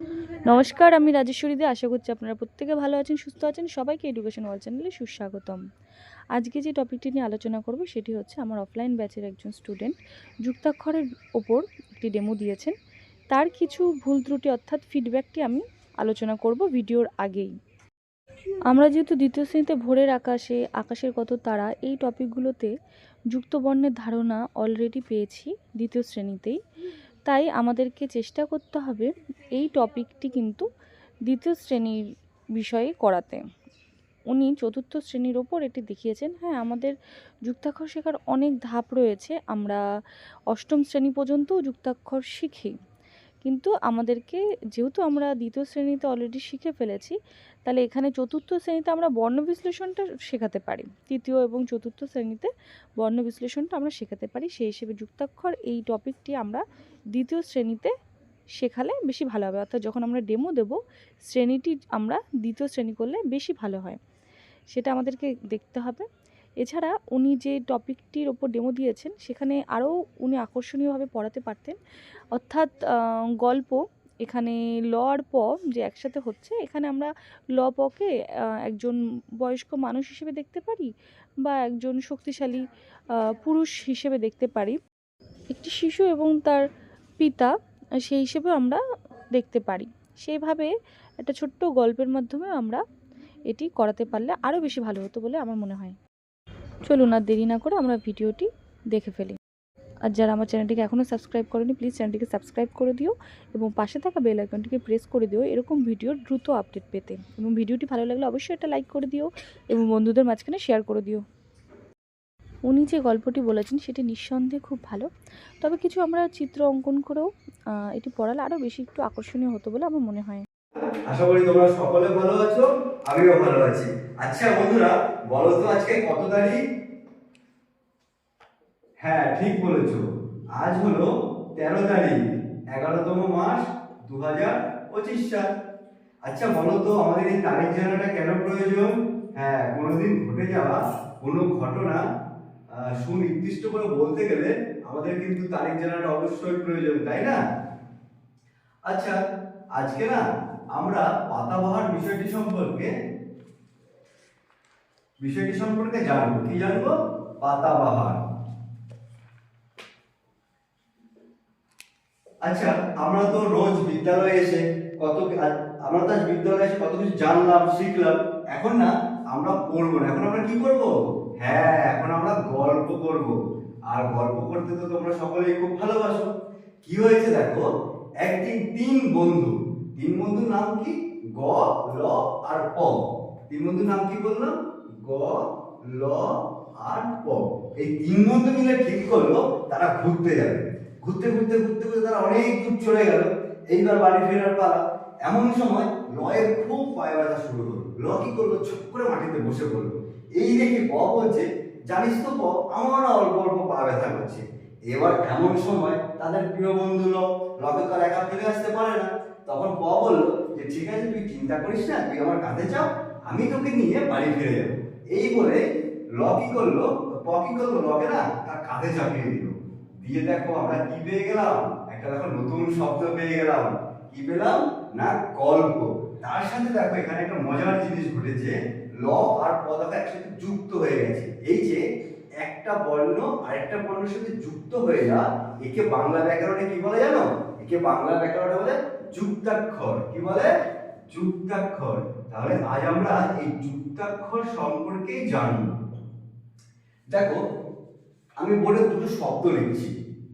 নমস্কার, আমি রাজেশ্বরী দে আশা করছি আপনারা প্রত্যেকে ভালো আছেন, সুস্থ আছেন। সবাইকে এডুকেশন ওয়ার্ল্ড চ্যানেলে সুস্বাগতম। আজকে যে টপিকটি নিয়ে আলোচনা করব, সেটি হচ্ছে আমার অফলাইন ব্যাচের একজন স্টুডেন্ট যুক্তাক্ষরের ওপর একটি ডেমো দিয়েছেন। তার কিছু ভুল ত্রুটি অর্থাৎ ফিডব্যাকটি আমি আলোচনা করব ভিডিওর আগেই। আমরা যেহেতু দ্বিতীয় শ্রেণীতে ভোরের আকাশে, আকাশের কত তারা, এই টপিকগুলোতে যুক্তবর্ণের ধারণা অলরেডি পেয়েছি দ্বিতীয় শ্রেণীতেই। তাই আমাদেরকে চেষ্টা করতে হবে এই টপিকটি কিন্তু দ্বিতীয় শ্রেণির বিষয়ে করাতে। উনি চতুর্থ শ্রেণির ওপর এটি দেখিয়েছেন। হ্যাঁ আমাদের যুক্তাক্ষর শেখার অনেক ধাপ রয়েছে। আমরা অষ্টম শ্রেণি পর্যন্তও যুক্তাক্ষর শিখি। কিন্তু আমাদেরকে যেহেতু আমরা দ্বিতীয় শ্রেণীতে অলরেডি শিখে ফেলেছি, তাহলে এখানে চতুর্থ শ্রেণীতে আমরা বর্ণ বিশ্লেষণটা শেখাতে পারি। তৃতীয় এবং চতুর্থ শ্রেণীতে বর্ণ বিশ্লেষণটা আমরা শেখাতে পারি। সেই হিসেবে যুক্তাক্ষর এই টপিকটি আমরা দ্বিতীয় শ্রেণীতে শেখালে বেশি ভালো হবে। অর্থাৎ যখন আমরা ডেমো দেব, শ্রেণীটি আমরা দ্বিতীয় শ্রেণি করলে বেশি ভালো হয়। সেটা আমাদেরকে দেখতে হবে। এছাড়া উনি যে টপিকটির ওপর ডেমো দিয়েছেন, সেখানে আরও উনি আকর্ষণীয়ভাবে পড়াতে পারতেন। অর্থাৎ গল্প এখানে ল আর প যে একসাথে হচ্ছে, এখানে আমরা ল পকে একজন বয়স্ক মানুষ হিসেবে দেখতে পারি বা একজন শক্তিশালী পুরুষ হিসেবে দেখতে পারি। একটি শিশু এবং তার পিতা সেই হিসেবে আমরা দেখতে পারি। সেইভাবে একটা ছোট্ট গল্পের মাধ্যমে আমরা এটি করাতে পারলে আরও বেশি ভালো হতো বলে আমার মনে হয়। চলুন আর দেরি না করে আমরা ভিডিওটি দেখে ফেলি। আর যারা আমার চ্যানেলটিকে এখনও সাবস্ক্রাইব করেনি প্লিজ চ্যানেলটিকে সাবস্ক্রাইব করে দিও এবং পাশে থাকা বেল আইকনটিকে প্রেস করে দিও, এরকম ভিডিওর দ্রুত আপডেট পেতে। এবং ভিডিওটি ভালো লাগলে অবশ্যই এটা লাইক করে দিও এবং বন্ধুদের মাঝখানে শেয়ার করে দিও। উনি যে গল্পটি বলেছেন, সেটি নিঃসন্দেহে খুব ভালো। তবে কিছু আমরা চিত্র অঙ্কন করেও এটি পড়ালে আরও বেশি একটু আকর্ষণীয় হতো বলে আমার মনে হয়। আশা করি তোমরা সকলে ভালো আছো। আমিও ভালো আছি। আচ্ছা বন্ধুরা, বলো তো আজকে কত তারিখ? হ্যাঁ ঠিক বলেছ। আজ হলো তেরো তারিখ, এগারোতম মাস দু হাজার পঁচিশ সাল। আচ্ছা বলো তো, আমাদের এই তারিখ জানাটা কেন প্রয়োজন? হ্যাঁ কোনোদিন ঘটে যাওয়া কোনো ঘটনা সুনির্দিষ্ট করে বলতে গেলে আমাদের কিন্তু তারিখ জানাটা অবশ্যই প্রয়োজন, তাই না? আচ্ছা আজকে না আমরা পাতাবাহার বিষয়টি সম্পর্কে বিষয়টি সম্পর্কে জানব। কি জানব? পাতাবাহার। আচ্ছা আমরা তো রোজ বিদ্যালয়ে এসে কত আমরা তো বিদ্যালয়ে এসে কত কিছু জানলাম, শিখলাম। এখন না, আমরা পড়ব না। এখন আমরা কি করব? হ্যাঁ এখন আমরা গল্প করব। আর গল্প করতে তো তোমরা সকলেই খুব ভালোবাসো। কি হয়েছে দেখো? একদিন তিন বন্ধু তিন বন্ধুর নাম কি? গ ল আর প তিন বন্ধুর নাম কি বললাম? গ, ল আর প এই তিন বন্ধু মিলে ঠিক করল, তারা ঘুরতে যাবে। ঘুরতে ঘুরতে ঘুরতে ঘুরতে তারা অনেক দূর চলে গেল। এইবার বাড়ি ফেরার পালা। এমন সময় লয়ের খুব পায়ে ব্যথা শুরু হলো। ল কি করল? চুপ করে মাটিতে বসে পড়ল। এই দেখে প বলছে, জানিস তো প, আমার অল্প অল্প পা ব্যথা করছে। এবার এমন সময় তাদের প্রিয় বন্ধু ল, লকে তো আর একা ফিরে আসতে পারে না। তখন প বলল যে, ঠিক আছে, তুই চিন্তা করিস না, তুই আমার কাঁধে চাও আমি তোকে নিয়ে বাড়ি ফিরে যাব। এই বলে ল কি করল? প কি করল? লকে না তার কাঁধে চাপিয়ে দিল। দিয়ে দেখো আমরা কি পেয়ে গেলাম? একটা দেখো নতুন শব্দ পেয়ে গেলাম। কি পেলাম? না, গল্প। তার সাথে দেখো এখানে একটা মজার জিনিস ঘটেছে। ল আর প দেখো একসাথে যুক্ত হয়ে গেছে। এই যে, একটা বর্ণ আরেকটা বর্ণের সাথে যুক্ত হয়ে যা, একে বাংলা ব্যাকরণে কি বলে জানো? একে বাংলা ব্যাকরণে বলে যুক্তাক্ষর। কি বলে? যুক্তাক্ষর। তাহলে আজ আমরা এই যুক্তাক্ষর সম্পর্কেই জানব। দেখো, আমি বোর্ডে দুটো শব্দ লিখছি।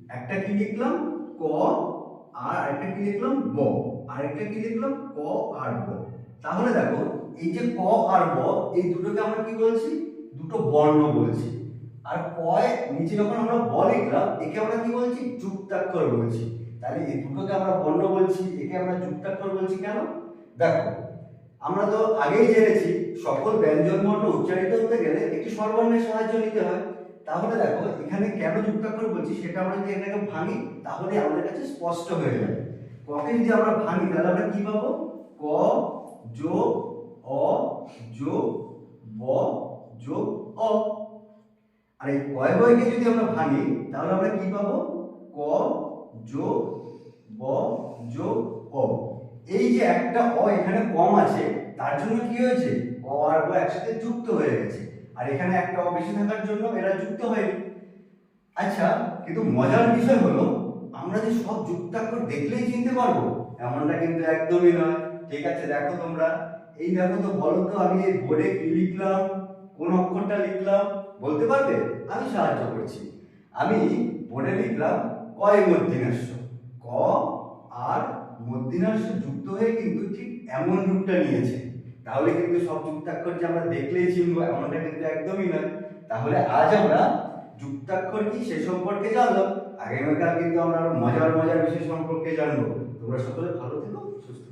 একটা কি লিখলাম? ক আর আরেকটা কি লিখলাম? ব। আরেকটা কি লিখলাম? ক আর ব। তাহলে দেখো, এই যে ক আর ব, এই দুটোকে আমরা কি বলছি? দুটো বর্ণ বলছি। আর কয় নিচে যখন আমরা ব লিখলাম, একে আমরা কি বলছি? যুক্তাক্ষর বলছি। তাহলে এই দুটোকে আমরা বর্ণ বলছি, একে আমরা যুক্তাক্ষর বলছি কেন? দেখো, আমরা তো আগেই জেনেছি, সকল ব্যঞ্জন বর্ণ উচ্চারিত হতে গেলে একটি স্বরবর্ণের সাহায্য নিতে হয়। তাহলে দেখো, এখানে কেন যুক্তাক্ষর বলছি সেটা আমরা যদি এটাকে ভাঙি, তাহলে আমাদের কাছে স্পষ্ট হয়ে যাবে। ককে যদি আমরা ভাঙি, তাহলে আমরা কি পাবো? ক যোগ অ যোগ ব যোগ অ। আর এই কয় বয়কে যদি আমরা ভাঙি, তাহলে আমরা কি পাবো? ক যোগ ব, যোগ অ এই যে একটা অ এখানে কম আছে, তার জন্য কি হয়েছে? অ আর ব একসাথে যুক্ত হয়ে গেছে। আর এখানে একটা অ বেশি থাকার জন্য এরা যুক্ত হয়নি। আচ্ছা কিন্তু মজার বিষয় হলো, আমরা যে সব যুক্তাক্ষর দেখলেই চিনতে পারব, এমনটা কিন্তু একদমই নয়। ঠিক আছে, দেখো তোমরা। এই দেখো তো, বলো তো, আমি এই বোর্ডে কি লিখলাম? কোন অক্ষরটা লিখলাম? বলতে পারবে? আমি সাহায্য করছি। আমি বোর্ডে লিখলাম কয় মধ্যিনাস্য ক আর মধ্যিনাস্য যুক্ত হয়ে কিন্তু ঠিক এমন রূপটা নিয়েছে। তাহলে কিন্তু সব যুক্তাক্ষর যে আমরা দেখলেই চিনবো, এমনটা কিন্তু একদমই নয়। তাহলে আজ আমরা যুক্তাক্ষর কি সে সম্পর্কে জানলাম। আগামীকাল কিন্তু আমরা আরও মজার মজার বিষয় সম্পর্কে জানব। তোমরা সকলে ভালো থেকো, সুস্থ